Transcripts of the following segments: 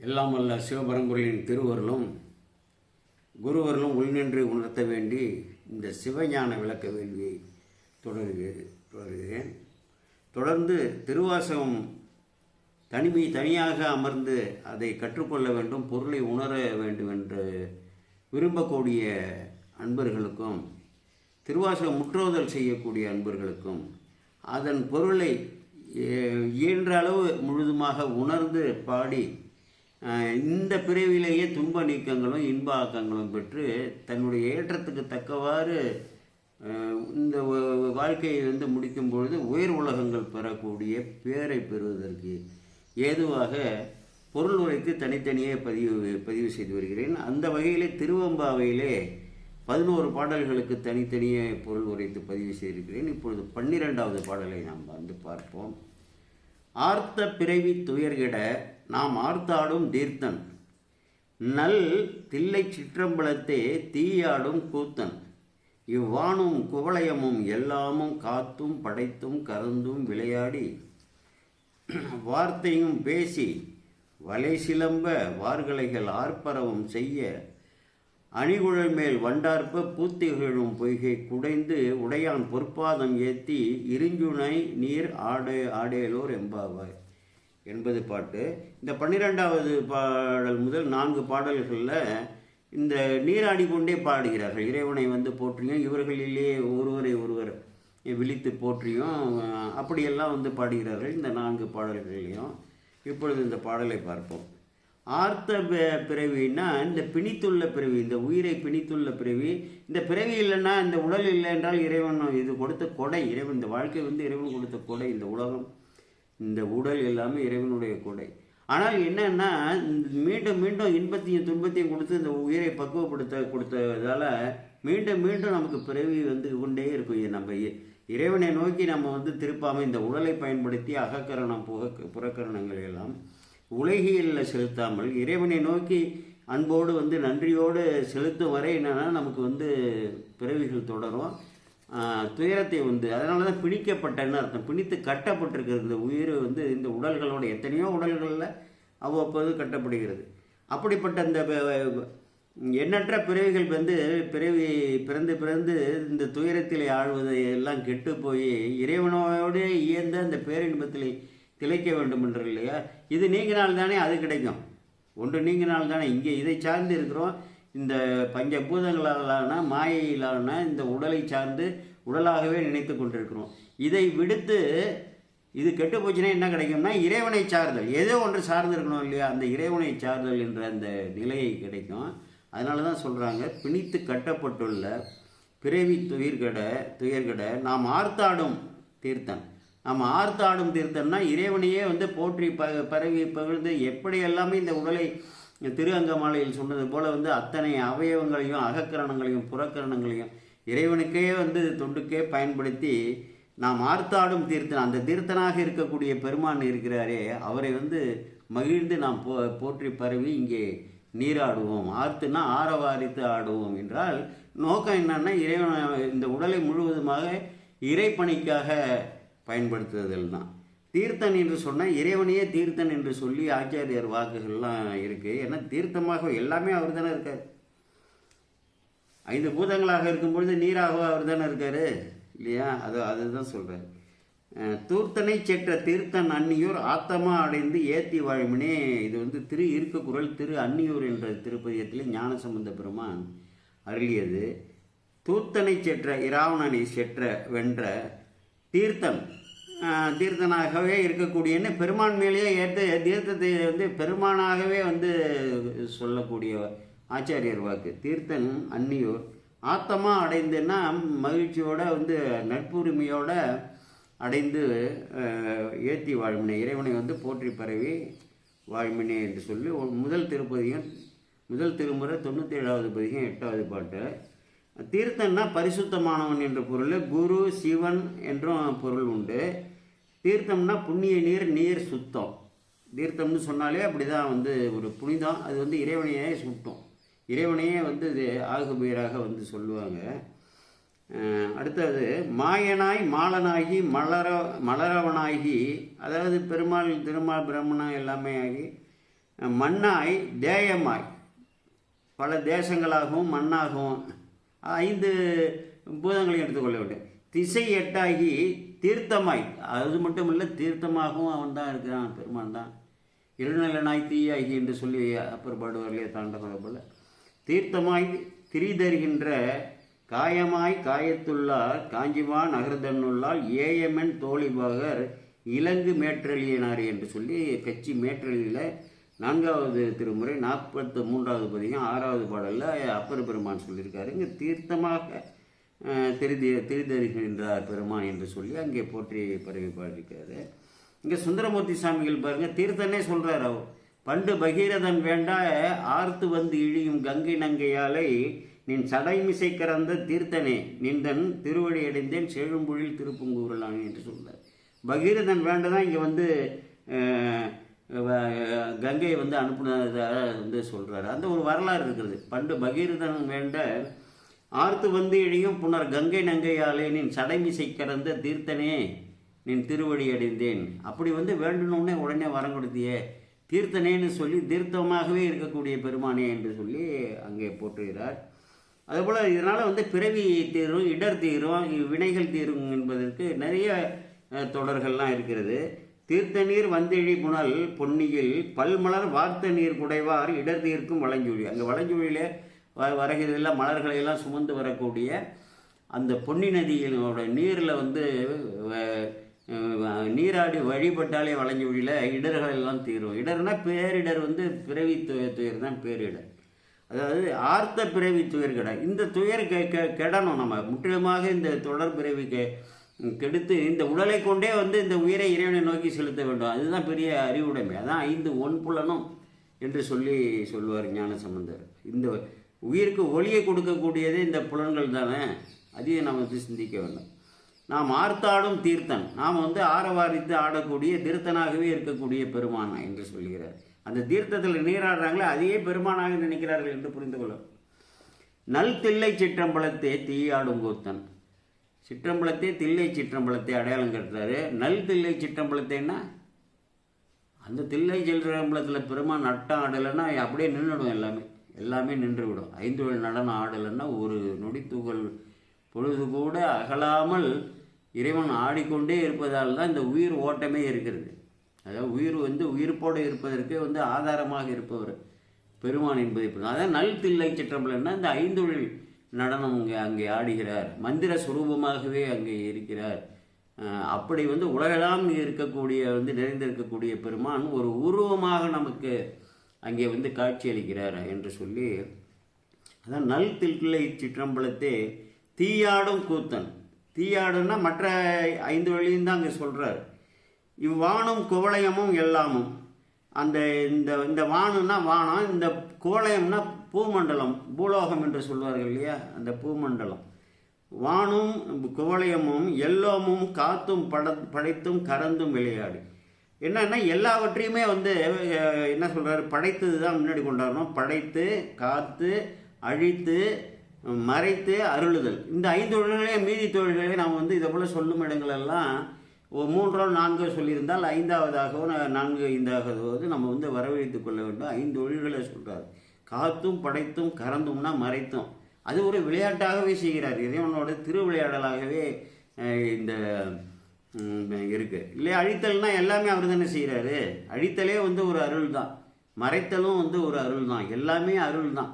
எல்லாம் வல்ல சிவபரம்பொருளின் திருவருளும் குருவருளும் உள்நின்று உணர்த்த வேண்டி இந்த சிவஞான விளக்க வேள்வியை தொடர்கிறது தொடர்கிறேன். தொடர்ந்து திருவாசகம் தனிமை தனியாக அமர்ந்து அதை கற்றுக்கொள்ள வேண்டும் பொருளை உணர வேண்டும் என்று விரும்பக்கூடிய அன்பர்களுக்கும் திருவாசகம் முற்றோதல் செய்யக்கூடிய அன்பர்களுக்கும் அதன் பொருளை இயன்ற அளவு முழுதுமாக உணர்ந்து பாடி இந்த பிறவிலேயே துன்ப நீக்கங்களும் இன்ப ஆக்கங்களும் பெற்று தன்னுடைய ஏற்றத்துக்கு தக்கவாறு இந்த வாழ்க்கையை வந்து முடிக்கும் பொழுது உயர் உலகங்கள் பெறக்கூடிய பேரை பெறுவதற்கு ஏதுவாக பொருள் உரைத்து தனித்தனியே பதிவு பதிவு செய்து வருகிறேன். அந்த வகையிலே திருவம்பாவையிலே பதினோரு பாடல்களுக்கு தனித்தனியே பொருள் உரைத்து பதிவு செய்திருக்கிறேன். இப்பொழுது பன்னிரெண்டாவது பாடலை நாம் வந்து பார்ப்போம். ஆர்த்த பிறவி துயர்கிட நாம் ஆர்த்தாடும் தீர்த்தன். நல் தில்லை சிற்றம்பலத்தே தீயாடும் கூத்தன். இவ்வானும் குவளையமும் எல்லாமும் காத்தும் படைத்தும் கறந்தும் விளையாடி வார்த்தையும் பேசி வலை சிலம்ப வார்கலைகள் ஆர்ப்பரவும் செய்ய அணிகுழல் மேல் வண்டார்ப்ப பூத்திகழும் பொய்கை குடைந்து உடையான் பொற்பாதம் ஏத்தி இருஞ்சுனை நீர் ஆடே ஆடேலோர் எம்பாவாய் என்பது பாட்டு. இந்த பன்னிரெண்டாவது பாடல் முதல் நான்கு பாடல்களில் இந்த நீராடி கொண்டே பாடுகிறார்கள். இறைவனை வந்து போற்றியும் இவர்களிலே ஒருவரை ஒருவர் விழித்து போற்றியும் அப்படியெல்லாம் வந்து பாடுகிறார்கள் இந்த நான்கு பாடல்களையும் இப்பொழுது இந்த பாடலை பார்ப்போம். ஆர்த்த பிறவின்னா இந்த பிணித்துள்ள பிறவி இந்த உயிரை பிணித்துள்ள பிறவி. இந்த பிறவி இல்லைன்னா இந்த உடல் இல்லை என்றால் இறைவன் இது கொடுத்த கொடை. இறைவன் இந்த வாழ்க்கை வந்து இறைவன் கொடுத்த கொடை. இந்த உலகம் இந்த உடல் எல்லாமே இறைவனுடைய கொடை. ஆனால் என்னன்னா இந்த மீண்டும் மீண்டும் இன்பத்தையும் துன்பத்தையும் கொடுத்து இந்த உயிரை பக்குவப்படுத்த கொடுத்ததால மீண்டும் மீண்டும் நமக்கு பிறவி வந்து கொண்டே இருக்கும். நம்ம இறைவனை நோக்கி நம்ம வந்து திருப்பாமல் இந்த உடலை பயன்படுத்தி அகக்கரணம் புக புறக்கரணங்கள் எல்லாம் உலகியலில் செலுத்தாமல் இறைவனை நோக்கி அன்போடு வந்து நன்றியோடு செலுத்தும் வரை என்னென்னா நமக்கு வந்து பிறவிகள் தொடரும். துயரத்தை வந்து அதனால தான் பிணிக்கப்பட்டன்னு அர்த்தம். பிணித்து கட்டப்பட்டிருக்கிறது. இந்த உயிர் வந்து இந்த உடல்களோட எத்தனையோ உடல்களில் அவ்வப்போது கட்டப்படுகிறது. அப்படிப்பட்ட இந்த எண்ணற்ற பிறவிகள் வந்து பிறவி பிறந்து பிறந்து இந்த துயரத்திலே ஆழ்வதை எல்லாம் கெட்டு போய் இறைவனோடு இயந்த அந்த பேரின்பத்தில் திளைக்க வேண்டும் என்று இல்லையா இது நீங்கினால் தானே அது கிடைக்கும். ஒன்று நீங்கினால் தானே இங்கே இதை சார்ந்து இருக்கிறோம். இந்த பஞ்சபூதங்களாலான மாயையிலான இந்த உடலை சார்ந்து உடலாகவே நினைத்து கொண்டிருக்கிறோம். இதை விடுத்து இது கெட்டு போச்சுன்னா என்ன கிடைக்கும்னா இறைவனை சார்தல். ஏதோ ஒன்று சார்ந்து இருக்கணும் இல்லையா? அந்த இறைவனை சார்தல் என்ற அந்த நிலையை கிடைக்கும். அதனால தான் சொல்கிறாங்க பிணித்து கட்டப்பட்டுள்ள பிறவி துயிர்கடை துயர்கடை நாம் ஆர்த்தாடும் தீர்த்தன். நம்ம ஆர்த்தாடும் தீர்த்தம்னா இறைவனையே வந்து போற்றி ப பரவி பகிர்ந்து எப்படி எல்லாமே இந்த உடலை திரு அங்கமாலையில் சொன்னது போல வந்து அத்தனை அவயவங்களையும் அகக்கரணங்களையும் புறக்கரணங்களையும் இறைவனுக்கே வந்து தொண்டுக்கே பயன்படுத்தி நாம் ஆர்த்தாடும் தீர்த்தன் அந்த தீர்த்தனாக இருக்கக்கூடிய பெருமான் இருக்கிறாரே அவரை வந்து மகிழ்ந்து நாம் போ போற்றி பரவி இங்கே நீராடுவோம். ஆர்த்துனா ஆரவாரித்து ஆடுவோம் என்றால் நோக்கம் என்னன்னா இறைவன் இந்த உடலை முழுவதுமாக இறைப்பணிக்காக பயன்படுத்துதல் தான் தீர்த்தன் என்று சொன்னால் இறைவனையே தீர்த்தன் என்று சொல்லி ஆச்சாரியர் வாக்குகள்லாம் இருக்குது ஏன்னா தீர்த்தமாக எல்லாமே அவர் தானே இருக்கார். ஐந்து பூதங்களாக இருக்கும்பொழுது நீராக அவர் தானே இருக்காரு? இல்லையா? அது அதுதான் சொல்கிறார் தூர்த்தனை செற்ற தீர்த்தன் அன்னியூர் ஆத்தமா அடைந்து ஏத்தி வாழுமினே இது வந்து திரு இருக்க குரல் திரு அன்னியூர் என்ற திருப்பதியத்தில் ஞானசம்பந்த பெருமான் அருளியது. தூர்த்தனை செற்ற இராவணனை செற்ற வென்ற தீர்த்தம். தீர்த்தனாகவே இருக்கக்கூடியன்னு பெருமான் மேலேயே ஏற்ற தீர்த்தத்தை வந்து பெருமானாகவே வந்து சொல்லக்கூடிய ஆச்சாரியர் வாக்கு. தீர்த்தன் அன்னியூர் ஆத்தமா அடைந்துன்னா மகிழ்ச்சியோட வந்து நட்புரிமையோட அடைந்து ஏத்தி வாழ்மினை இறைவனை வந்து போற்றி பரவி வாழ்மினை என்று சொல்லி முதல் திருப்பதியும் முதல் திருமுறை தொண்ணூற்றி ஏழாவது பதிகம் எட்டாவது பாட்டு. தீர்த்தன்னா பரிசுத்தமானவன் என்ற பொருள் குரு சிவன் என்றும் பொருள் உண்டு. தீர்த்தம்னா புண்ணிய நீர் நீர் சுத்தம். தீர்த்தம்னு சொன்னாலே அப்படிதான் வந்து ஒரு புனிதம். அது வந்து இறைவனையே சுட்டும். இறைவனையே வந்து இது ஆகுபீராக வந்து சொல்லுவாங்க. அடுத்தது மாயனாய் மாலனாகி மலர மலரவனாகி அதாவது பெருமாள் திருமால் பிரம்மணா எல்லாமே ஆகி மண்ணாய் தேயமாய். பல தேசங்களாகவும் மண்ணாகவும் ஐந்து பூதங்களையும் எடுத்துக்கொள்ள வேண்டும் திசை எட்டாகி தீர்த்தமாய். அது மட்டும் இல்லை தீர்த்தமாகவும் அவன் தான் இருக்கிறான் பெருமான் தான் இருநிலனாய் தீயாகி என்று சொல்லி அப்பர் பாடுவார்களே தாண்டவரை போல. தீர்த்தமாய் திரிதருகின்ற காயமாய் காயத்துள்ளார் காஞ்சிவான் நகர்தன்னுள்ளால் ஏஎம்என் தோழிபகர் இலங்கு மேற்றெழியினார் என்று சொல்லி கட்சி மேற்றெழியில் நான்காவது திருமுறை நாற்பத்து மூன்றாவது பதிகம் ஆறாவது பாடலில் அப்பர் பெருமான் சொல்லியிருக்காரு. இங்கே தீர்த்தமாக அஹ், திரிதி பெருமான் என்று சொல்லி அங்கே போற்றி பரவி பாடியிருக்காரு. இங்கே சுந்தரமூர்த்தி சாமிகள் பாருங்கள் தீர்த்தனே சொல்கிறார் அவர். பண்டு பகீரதன் வேண்டா ஆர்த்து வந்து இழியும் கங்கை நங்கையாலை நின் சடைமிசை கறந்த தீர்த்தனே நின்றன் திருவடி அடைந்தேன் செழும்பொழில் திருப்புங்கூரலானே என்று சொல்கிறார் பகீரதன் வேண்டதான் இங்கே வந்து கங்கையை வந்து அனுப்புனதாக வந்து சொல்கிறாரு அந்த ஒரு வரலாறு இருக்குது பண்டு பகீரதன் வேண்ட ஆர்த்து வந்து இழியும் புனர் கங்கை நங்கையாலே நின் சடைமிசை கறந்த தீர்த்தனே நின் திருவடி அடைந்தேன். அப்படி வந்து வேண்டணுன்னே உடனே வரம் கொடுத்தியே. தீர்த்தனேன்னு சொல்லி தீர்த்தமாகவே இருக்கக்கூடிய பெருமானே என்று சொல்லி அங்கே போற்றுகிறார். அதுபோல் இதனால் வந்து பிறவி தீரும் இடர் தீரும் வினைகள் தீரும் என்பதற்கு நிறைய தொடர்கள்லாம் இருக்கிறது. தீர்த்த நீர் வந்தெழி புனல் பொன்னியில் பல்மலர் வார்த்த நீர் குடைவார் இடர் தீர்க்கும் வளஞ்சொழி. அங்கே வளஞ்சொழியிலே வ வருகிறதில்ல மலர்களை எல்லாம் சுமந்து வரக்கூடிய அந்த பொன்னி நதியினோட நீரில் வந்து நீராடி வழிபட்டாலே வளஞ்சொழியில் இடர்கள் எல்லாம் தீரும். இடர்னா பேரிடர் வந்து பிறவி துயர் துயர் தான் பேரிடர். அதாவது ஆர்த்த பிறவி துயர் கடை இந்த துயர் கெ கெ- கெடணும் நம்ம. முற்றிலுமாக இந்த தொடர் பிறவி கெ கெடுத்து இந்த உடலை கொண்டே வந்து இந்த உயிரை இறைவனை நோக்கி செலுத்த வேண்டும். அதுதான் பெரிய அறிவுடைமை. அதான் ஐந்து ஒன்புலனும் என்று சொல்லி சொல்வார் ஞான சம்பந்தர் இந்த உயிருக்கு ஒளியை கொடுக்கக்கூடியதே இந்த புலன்கள் தானே? அதையும் நாம் வந்து சிந்திக்க வேண்டும். நாம் ஆர்த்தாடும் தீர்த்தன். நாம் வந்து ஆரவாரித்து ஆடக்கூடிய தீர்த்தனாகவே இருக்கக்கூடிய பெருமானா என்று சொல்கிறார். அந்த தீர்த்தத்தில் நீராடுறாங்களே அதையே பெருமானாக நினைக்கிறார்கள் என்று புரிந்து கொள்ளும் நல் தில்லை சிற்றம்பலத்தே தீயாடும் கூத்தன் சிற்றம்பலத்தே தில்லை சிற்றம்பலத்தை அடையாளம் கட்டுறாரு நல் தில்லை சிற்றம்பலத்தைன்னா அந்த தில்லை சிற்றம்பலத்தில் பெருமான் நட்டம் ஆடலைன்னா அப்படியே நின்றுடும் எல்லாமே. எல்லாமே நின்று விடும் ஐந்து வழி நடனம் ஆடலைன்னா ஒரு நொடி துகள் பொழுது கூட அகலாமல் இறைவன் ஆடிக்கொண்டே இருப்பதால் தான் இந்த உயிர் ஓட்டமே இருக்கிறது. அதாவது உயிர் வந்து உயிர்ப்போடு இருப்பதற்கு வந்து ஆதாரமாக இருப்பவர் பெருமான் என்பதை அதான் நல் தில்லை சிற்றம்பலம்னா இந்த ஐந்தொழில் நடனம் அங்கே அங்கே ஆடுகிறார். மந்திர சுரூபமாகவே அங்கே இருக்கிறார். அப்படி வந்து உலகெல்லாம் இருக்கக்கூடிய வந்து நிறைந்திருக்கக்கூடிய பெருமான் ஒரு உருவமாக நமக்கு அங்கே வந்து காட்சியளிக்கிறார் என்று சொல்லி அதான் நல் தில்லை சிற்றம்பலத்தே தீயாடும் கூத்தன். தீயாடுன்னா மற்ற ஐந்து வழியும் தான் அங்கே சொல்கிறார் இவ்வானும் குவளையமும் எல்லாமும். அந்த இந்த இந்த வானம்னா வானம் இந்த கோளயம்னா பூமண்டலம் பூலோகம் என்று சொல்வார்கள் இல்லையா? அந்த பூமண்டலம். வானும் கோளயமும் எல்லோமும் காத்தும் பட படைத்தும் கறந்தும் விளையாடி. என்னன்னா எல்லாவற்றையுமே வந்து என்ன சொல்கிறாரு படைத்தது தான் முன்னாடி கொண்டாடணும் படைத்து காத்து அழித்து மறைத்து அருளுதல். இந்த ஐந்து தொழில்களையும் மீதி தொழில்களே நாம் வந்து இதை போல் சொல்லும் இடங்களெல்லாம் ஒரு மூன்றோ நான்கோ சொல்லியிருந்தால் ஐந்தாவதாகவோ நான்கு ஐந்தாவதாவது நம்ம வந்து வரவழைத்து கொள்ள வேண்டும். ஐந்து தொழில்களை சொல்கிறார் காத்தும் படைத்தும் கறந்தும்னா மறைத்தும். அது ஒரு விளையாட்டாகவே செய்கிறார். இறைவனோட திருவிளையாடலாகவே இந்த இருக்குது இல்லை இல்லையா அழித்தல்னா எல்லாமே அவர் தானே செய்கிறாரு. அழித்தலே வந்து ஒரு அருள் தான். மறைத்தலும் வந்து ஒரு அருள் தான். எல்லாமே அருள் தான்.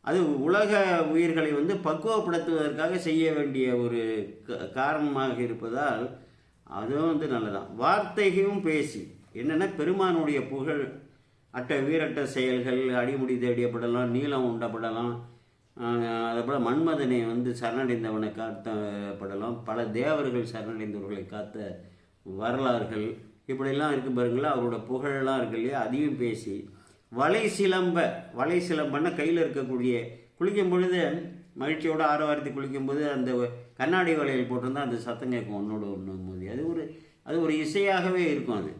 அது உலக உயிர்களை வந்து பக்குவப்படுத்துவதற்காக செய்ய வேண்டிய ஒரு க- காரணமாக இருப்பதால் அதுவும் வந்து நல்லதான் வார்த்தைகையும் பேசி என்னென்னா பெருமானுடைய புகழ் அட்ட வீரட்ட செயல்கள் அடிமுடி தேடியப்படலாம் நீளம் உண்டப்படலாம் அதுபோல் மன்மதனை வந்து சரணடைந்தவனை காத்தப்படலாம் பல தேவர்கள் சரணடைந்தவர்களை காத்த வரலாறுகள் இப்படியெல்லாம் இருக்கு பாருங்களா அவரோட புகழெல்லாம் இருக்கு இல்லையா? அதையும் பேசி வலை சிலம்ப வலை சிலம்பன்னா கையில் இருக்கக்கூடிய குளிக்கும் பொழுது மகிழ்ச்சியோட ஆரவாரத்தி குளிக்கும்போது அந்த கண்ணாடி வளையல் போட்டிருந்தா அந்த சத்தம் கேட்கும் ஒன்னோட ஒன்று மோதி. அது ஒரு அது ஒரு இசையாகவே இருக்கும் அது.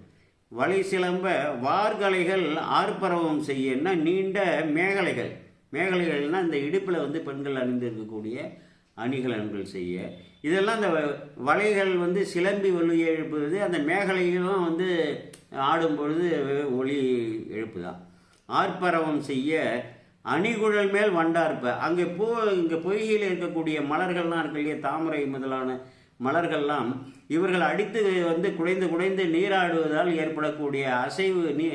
வலை சிலம்ப வார்கலைகள் ஆர்ப்பரவம் செய்யன்னா நீண்ட மேகலைகள். மேகலைகள்னா இந்த இடுப்பில் வந்து பெண்கள் அணிந்து இருக்கக்கூடிய அணிகலன்கள் செய்ய. இதெல்லாம் அந்த வலைகள் வந்து சிலம்பி ஒலி எழுப்புவது அந்த மேகலைகளும் வந்து ஆடும் பொழுது ஒளி எழுப்புதான் ஆர்ப்பரவம் செய்ய அணிகுழல் மேல் வண்டார்ப்ப அங்கே பூ இங்கே பொய்கையில் இருக்கக்கூடிய மலர்கள்லாம் இருக்கு இல்லையா? தாமரை முதலான மலர்கள்லாம். இவர்கள் அடித்து வந்து குடைந்து குடைந்து நீராடுவதால் ஏற்படக்கூடிய அசைவு நீ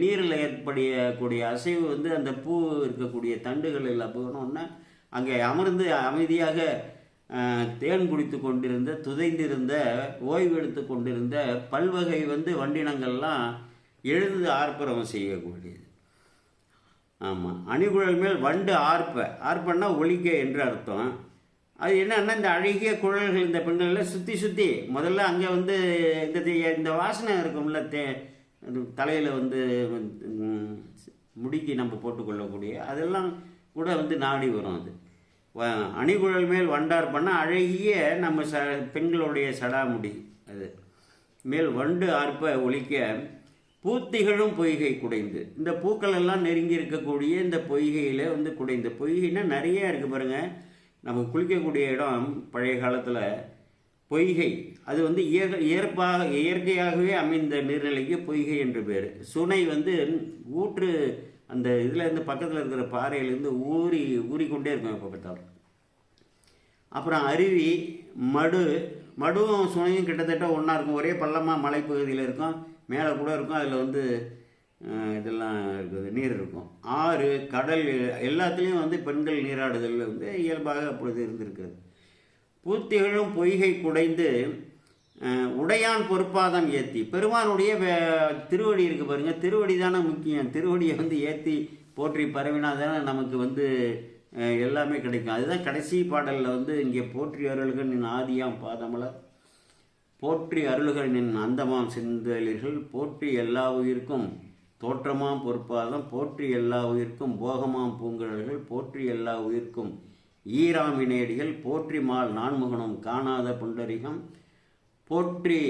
நீரில் ஏற்படக்கூடிய அசைவு வந்து அந்த பூ இருக்கக்கூடிய தண்டுகள் எல்லாம் போனோன்னா அங்கே அமர்ந்து அமைதியாக தேன் குடித்து கொண்டிருந்த துதைந்திருந்த ஓய்வு எடுத்து கொண்டிருந்த பல்வகை வந்து வண்டினங்கள்லாம் எழுந்து ஆர்ப்பரவம் செய்யக்கூடியது. ஆமாம் அணிகுழல் மேல் வண்டு ஆர்ப்ப. ஆர்ப்பன்னா ஒழிக்க என்று அர்த்தம். அது என்னன்னா இந்த அழகிய குழல்கள் இந்த பெண்களில் சுற்றி சுற்றி முதல்ல அங்கே வந்து இந்த இந்த வாசனை இருக்கும்ல தே தலையில் வந்து முடிக்கு நம்ம போட்டுக்கொள்ளக்கூடிய அதெல்லாம் கூட வந்து நாடி வரும் அது. அணிகுழல் மேல் வண்டார் பண்ணால் அழகிய நம்ம ச பெண்களுடைய சடாமுடி அது. மேல் வண்டு ஆர்ப்ப ஒழிக்க பூத்திகளும் பொய்கை குடைந்து. இந்த பூக்கள் எல்லாம் நெருங்கி இருக்கக்கூடிய இந்த பொய்கையில் வந்து குடைந்து. பொய்கைன்னா நிறைய இருக்குது பாருங்க. நம்ம குளிக்கக்கூடிய இடம் பழைய காலத்தில் பொய்கை. அது வந்து இயற் இயற்பாக இயற்கையாகவே அமைந்த நீர்நிலைக்கு பொய்கை என்று பேர். சுனை வந்து ஊற்று அந்த இதில் இருந்து பக்கத்தில் இருக்கிற பாறையிலேருந்து ஊறி ஊறிக்கொண்டே இருக்கும் எப்போ பார்த்தாலும். அப்புறம் அருவி மடு. மடுவும் சுனையும் கிட்டத்தட்ட ஒன்றா இருக்கும். ஒரே பள்ளமாக மலைப்பகுதியில் இருக்கும். மேலே கூட இருக்கும் அதில் வந்து இதெல்லாம் இருக்குது நீர் இருக்கும். ஆறு கடல் எல்லாத்துலேயும் வந்து பெண்கள் நீராடுதல் வந்து இயல்பாக அப்பொழுது இருந்திருக்கிறது. பூத்திகளும் பொய்கை குடைந்து உடையான் பொறுப்பாதம் ஏற்றி பெருமானுடைய வே- திருவடி இருக்குது பாருங்கள் திருவடி தானே முக்கியம். திருவடியை வந்து ஏற்றி போற்றி பரவினா தானே நமக்கு வந்து எல்லாமே கிடைக்கும். அதுதான் கடைசி பாடலில் வந்து இங்கே போற்றியவர்களுக்கு நின் ஆதியாம் பாதமலர். போற்றி அருள்கள் நின் அந்தமாம் சிந்தலிர்கள் போற்றி எல்லா உயிர்க்கும் தோற்றமாம் பொற்பாதம் போற்றி எல்லா உயிர்க்கும் போகமாம் பூங்கழல்கள் போற்றி எல்லா உயிர்க்கும் ஈராமினேடிகள் போற்றி மால் நான்முகனும் காணாத புண்டரிகம் போற்றி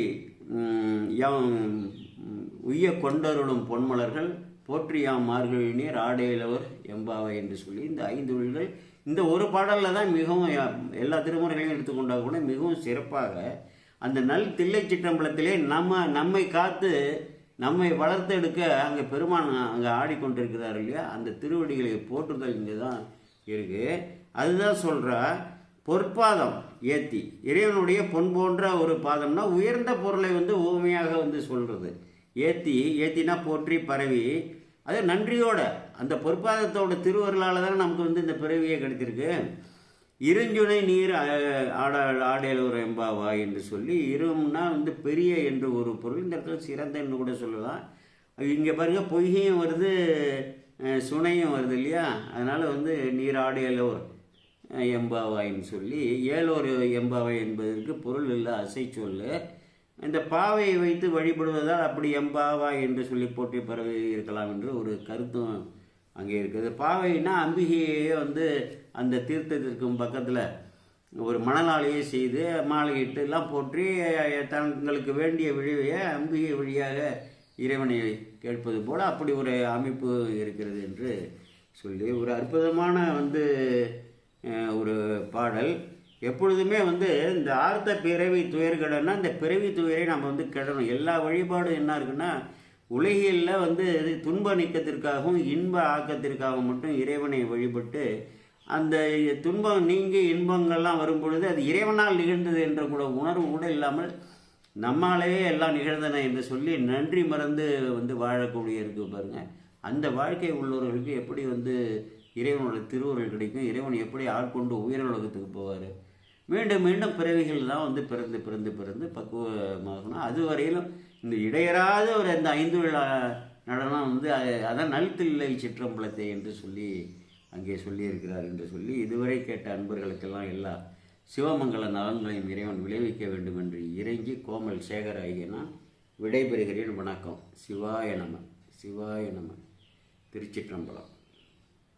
யாம் உய்ய கொண்டருளும் பொன்மலர்கள் போற்றி யாம் மார்கழி நீர் ஆடையிலவர் எம்பாவை என்று சொல்லி இந்த ஐந்து உயிர்கள். இந்த ஒரு பாடலில் தான் மிகவும் யா- எல்லா திருமுறைகளையும் எடுத்துக்கொண்டால் கூட மிகவும் சிறப்பாக அந்த நல் தில்லை சிற்றம்பலத்திலே நம்ம நம்மை காத்து நம்மை வளர்த்தெடுக்க அங்கே பெருமான் அங்கே ஆடிக்கொண்டிருக்கிறார் இல்லையா? அந்த திருவடிகளை போற்றுதல் இங்கே தான் இருக்கு. அதுதான் சொல்கிற பொற்பாதம் ஏத்தி. இறைவனுடைய பொன் போன்ற ஒரு பாதம்னா உயர்ந்த பொருளை வந்து ஊமையாக வந்து சொல்கிறது ஏத்தி ஏத்தினா போற்றி பரவி. அது நன்றியோட அந்த பொற்பாதத்தோட திருவருளால் தானே நமக்கு வந்து இந்த பிறவியே கிடைச்சிருக்கு. இருஞ்சுனை நீர் ஆட ஆடையலூர் எம்பாவா என்று சொல்லி இரும்னா வந்து பெரிய என்று ஒரு பொருள். இந்த இடத்துல சிறந்த என்று கூட சொல்லலாம். இங்கே பாருங்கள் பொய்கையும் வருது சுனையும் வருது இல்லையா? அதனால் வந்து நீர் ஆடேலூர் எம்பாவாயின்னு சொல்லி ஏலோர் எம்பாவை என்பதற்கு பொருள் இல்லை அசைச்சொல் இந்த பாவையை வைத்து வழிபடுவதால் அப்படி எம்பாவா என்று சொல்லி போட்டி பரவி இருக்கலாம் என்று ஒரு கருத்தும் அங்கே இருக்குது. பாவைன்னா அம்பிகையே வந்து அந்த தீர்த்தத்திற்கும் பக்கத்தில் ஒரு மணலாலையே செய்து மாலையிட்டு எல்லாம் போற்றி தங்களுக்கு வேண்டிய விழைவையை அம்பிகை வழியாக இறைவனை கேட்பது போல் அப்படி ஒரு அமைப்பு இருக்கிறது என்று சொல்லி ஒரு அற்புதமான வந்து ஒரு பாடல். எப்பொழுதுமே வந்து இந்த ஆர்த்த பிறவி துயர்கடன்னா இந்த பிறவி துயரை நம்ம வந்து கெடணும். எல்லா வழிபாடும் என்ன இருக்குன்னா உலகில வந்து துன்ப நீக்கத்திற்காகவும் இன்ப ஆக்கத்திற்காகவும் மட்டும் இறைவனை வழிபட்டு அந்த துன்பம் நீங்கி இன்பங்கள்லாம் வரும் பொழுது அது இறைவனால் நிகழ்ந்தது என்ற கூட உணர்வு கூட இல்லாமல் நம்மாலேயே எல்லாம் நிகழ்ந்தன என்று சொல்லி நன்றி மறந்து வந்து வாழக்கூடிய இருக்கு பாருங்க. அந்த வாழ்க்கை உள்ளவர்களுக்கு எப்படி வந்து இறைவனோட திருவுருள் கிடைக்கும்? இறைவன் எப்படி ஆட்கொண்டு உயிரிழகத்துக்கு போவார்? மீண்டும் மீண்டும் பிறவிகள் தான் வந்து பிறந்து பிறந்து பிறந்து பக்குவமாகணும். அது வரையிலும் இந்த இடையறாத ஒரு அந்த ஐந்து விழா நடனம் வந்து அதான் நல்தில்லை சிற்றம்பலத்தை என்று சொல்லி அங்கே சொல்லியிருக்கிறார் என்று சொல்லி இதுவரை கேட்ட அன்பர்களுக்கெல்லாம் எல்லா சிவமங்கல நலன்களையும் இறைவன் விளைவிக்க வேண்டும் என்று இறைஞ்சி கோமல் சேகர் ஆகிய நான் விடைபெறுகிறேன். வணக்கம். சிவாய நம. சிவாய நம. திருச்சிற்றம்பலம்.